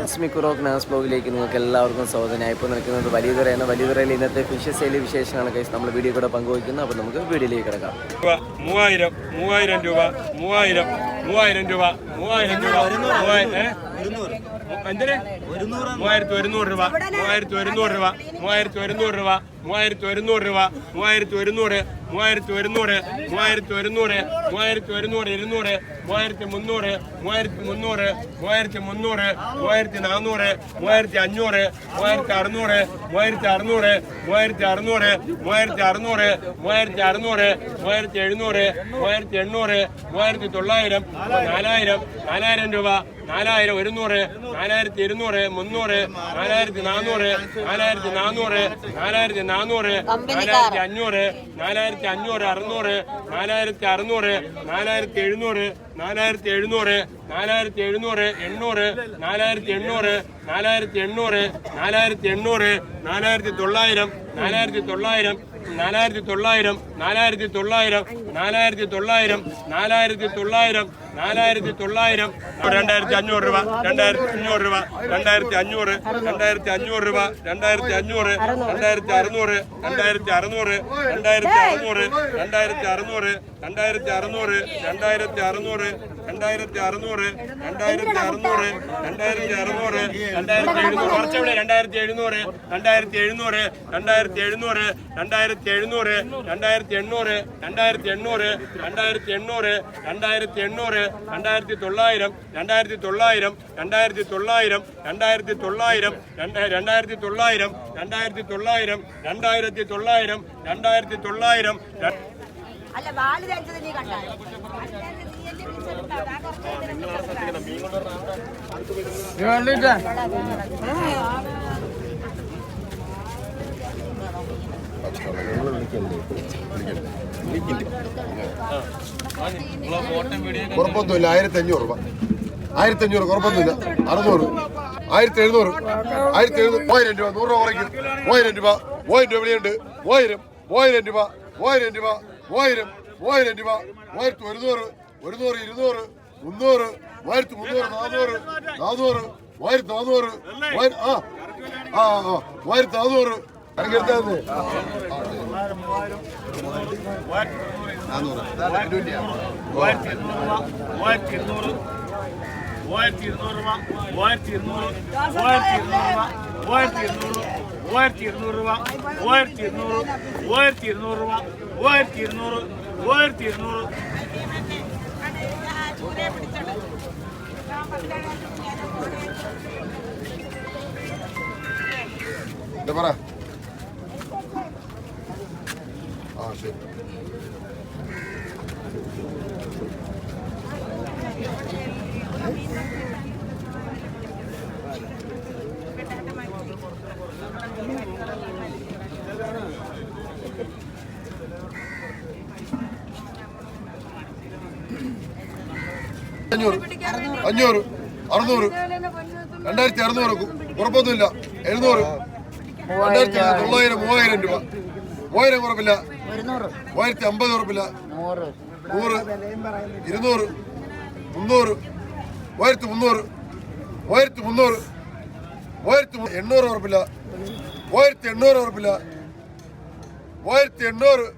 രശ്മി കുറോക്ക് നാസ് ബ്ലോഗിലേക്ക് നിങ്ങൾക്ക് എല്ലാവർക്കും സ്വാഗതം. ഇപ്പോൾ നിൽക്കുന്നത് വലിയതുറയാണ്. വലിയതുറയിൽ ഇന്നത്തെ ഫിഷ് സെയിൽ വിശേഷമാണ് കൈസ് നമ്മൾ വീഡിയോ കൂടെ പങ്കുവയ്ക്കുന്നത് അപ്പോൾ നമുക്ക് വീഡിയോയിലേക്ക് കിടക്കാം. മൂവായിരം മൂവായിരം രൂപ മൂവായിരം മൂവായിരം രൂപ മൂവായിരം രൂപ മൂവായിരം മൂവായിരത്തി ഒരുന്നൂറ് രൂപ. മൂവായിരത്തി ഒരുന്നൂറ് രൂപ. മൂവായിരത്തി ഒരുന്നൂറ് രൂപ. മൂവായിരത്തി ഒരുന്നൂറ് രൂപ. മൂവായിരത്തി ഒരുന്നൂറ്. മൂവായിരത്തി ഒരുന്നൂറ്. മൂവായിരത്തി ഒരുന്നൂറ്. മൂവായിരത്തി ഒരുന്നൂറ് ഇരുന്നൂറ്. മൂവായിരത്തി മുന്നൂറ്. മൂവായിരത്തി മുന്നൂറ്. മൂവായിരത്തി മുന്നൂറ്. മൂവായിരത്തി നാനൂറ് മൂവായിരത്തി അഞ്ഞൂറ്. മൂവായിരത്തി അറുന്നൂറ്. മൂവായിരത്തി അറുന്നൂറ്. മൂവായിരത്തി അറുന്നൂറ്. മൂവായിരത്തി അറുന്നൂറ്. മൂവായിരത്തി അറുന്നൂറ്. മൂവായിരത്തി എഴുന്നൂറ്. മൂവായിരത്തി എണ്ണൂറ്. മൂവായിരത്തി തൊള്ളായിരം. നാലായിരം. നാലായിരം രൂപ. നാലായിരം ഒരുന്നൂറ് നാലായിരത്തി ഇരുന്നൂറ് മുന്നൂറ് നാലായിരത്തി നാനൂറ് നാലായിരത്തി നാനൂറ് നാലായിരത്തി നാനൂറ് നാലായിരത്തി അഞ്ഞൂറ് നാലായിരത്തി അഞ്ഞൂറ് അറുന്നൂറ് നാലായിരത്തി അറുന്നൂറ് നാലായിരത്തി എഴുന്നൂറ് നാലായിരത്തി എഴുന്നൂറ് നാലായിരത്തി എഴുന്നൂറ് എണ്ണൂറ് നാലായിരത്തി എണ്ണൂറ് നാലായിരത്തി എണ്ണൂറ് നാലായിരത്തി എണ്ണൂറ് നാലായിരത്തി തൊള്ളായിരം നാലായിരത്തി തൊള്ളായിരം നാലായിരത്തി തൊള്ളായിരം നാലായിരത്തി തൊള്ളായിരം നാലായിരത്തി തൊള്ളായിരം നാലായിരത്തി തൊള്ളായിരം നാലായിരത്തി തൊള്ളായിരം രണ്ടായിരത്തി അഞ്ഞൂറ് രൂപ രണ്ടായിരത്തി അഞ്ഞൂറ് രൂപ രണ്ടായിരത്തി അഞ്ഞൂറ് രണ്ടായിരത്തി അഞ്ഞൂറ് രൂപ രണ്ടായിരത്തി അഞ്ഞൂറ് രണ്ടായിരത്തി അറുന്നൂറ് രണ്ടായിരത്തി അറുന്നൂറ് രണ്ടായിരത്തി അറുന്നൂറ് രണ്ടായിരത്തി അറുന്നൂറ് രണ്ടായിരത്തി അറുന്നൂറ് രണ്ടായിരത്തി അറുന്നൂറ് രണ്ടായിരത്തി അറുന്നൂറ് രണ്ടായിരത്തി അറുന്നൂറ് രണ്ടായിരത്തി അറുന്നൂറ്? രണ്ടായിരത്തി എഴുന്നൂറ് കുറച്ചുകൂടെ രണ്ടായിരത്തി എഴുന്നൂറ് രണ്ടായിരത്തി എഴുന്നൂറ് രണ്ടായിരത്തി എഴുന്നൂറ് രണ്ടായിരത്തി എഴുന്നൂറ് രണ്ടായിരത്തി എണ്ണൂറ് രണ്ടായിരത്തി എണ്ണൂറ് രണ്ടായിരത്തി എണ്ണൂറ് രണ്ടായിരത്തി എണ്ണൂറ് രണ്ടായിരത്തി തൊള്ളായിരം രണ്ടായിരത്തി തൊള്ളായിരം രണ്ടായിരത്തി തൊള്ളായിരം രണ്ടായിരത്തി തൊള്ളായിരം രണ്ട് രണ്ടായിരത്തി തൊള്ളായിരം രണ്ടായിരത്തി തൊള്ളായിരം രണ്ടായിരത്തി തൊള്ളായിരം രണ്ടായിരത്തി തൊള്ളായിരം അല്ല വാൽ തേച്ചത് നീ കണ്ടാലോ കുറപ്പൊന്നുമില്ല ആയിരത്തി അഞ്ഞൂറ് രൂപ ആയിരത്തി അഞ്ഞൂറ് കുറപ്പൊന്നുമില്ല അറുന്നൂറ് ആയിരത്തി എഴുന്നൂറ് ആയിരത്തി എഴുന്നൂറ് മൂവായിരം രൂപ. നൂറ് രൂപ കുറയ്ക്കും. മൂവായിരം രൂപ. മൂവായിരം രൂപ വിളിയുണ്ട് മൂവായിരം. മൂവായിരം രൂപ. മൂവായിരം രൂപ. മൂവായിരം മൂവായിരം രൂപ മൂവായിരത്തി ഒരുന്നൂറ് ഒരുന്നൂറ് ഇരുന്നൂറ് മുന്നൂറ് മൂവായിരത്തി മുന്നൂറ് നാനൂറ് നാനൂറ് മൂവായിരത്തി നാനൂറ് മൂവായിരം ആ ആ ആ മൂവായിരത്തി നാനൂറ് ഇറങ്ങിയെടുത്താന്ന് മൂവായിരത്തി ഇരുന്നൂറ് മൂവായിരത്തി ഇരുന്നൂറ് മൂവായിരത്തി ഇരുന്നൂറ് രൂപ മൂവായിരത്തി ഇരുന്നൂറ് മൂവായിരത്തി ഇരുന്നൂറ് மூவாயிரத்தி இருநூறு ரூபா மூவாயிரத்தி இருநூறு மூவாயிரத்தி இருநூறு ரூபா மூவாயிரத்தி இருநூறு மூவாயிரத்தி இருநூறு പറ ആ ശരി Thank you. അഞ്ഞൂറ്. അഞ്ഞൂറ്. അറുന്നൂറ്. രണ്ടായിരത്തി അറുന്നൂറ്. കുഴപ്പമൊന്നുമില്ല എഴുന്നൂറ്. രണ്ടായിരത്തി തൊള്ളായിരം മൂവായിരം രൂപ. മൂവായിരം കുറപ്പില്ല മൂവായിരത്തി അമ്പത് ഉറപ്പില്ല. നൂറ്. ഇരുന്നൂറ്. മുന്നൂറ്. മൂവായിരത്തി മുന്നൂറ്. മൂവായിരത്തി മുന്നൂറ്. മൂവായിരത്തി എണ്ണൂറ് ഉറപ്പില്ല. മൂവായിരത്തി എണ്ണൂറ് ഉറപ്പില്ല. മൂവായിരത്തി എണ്ണൂറ്.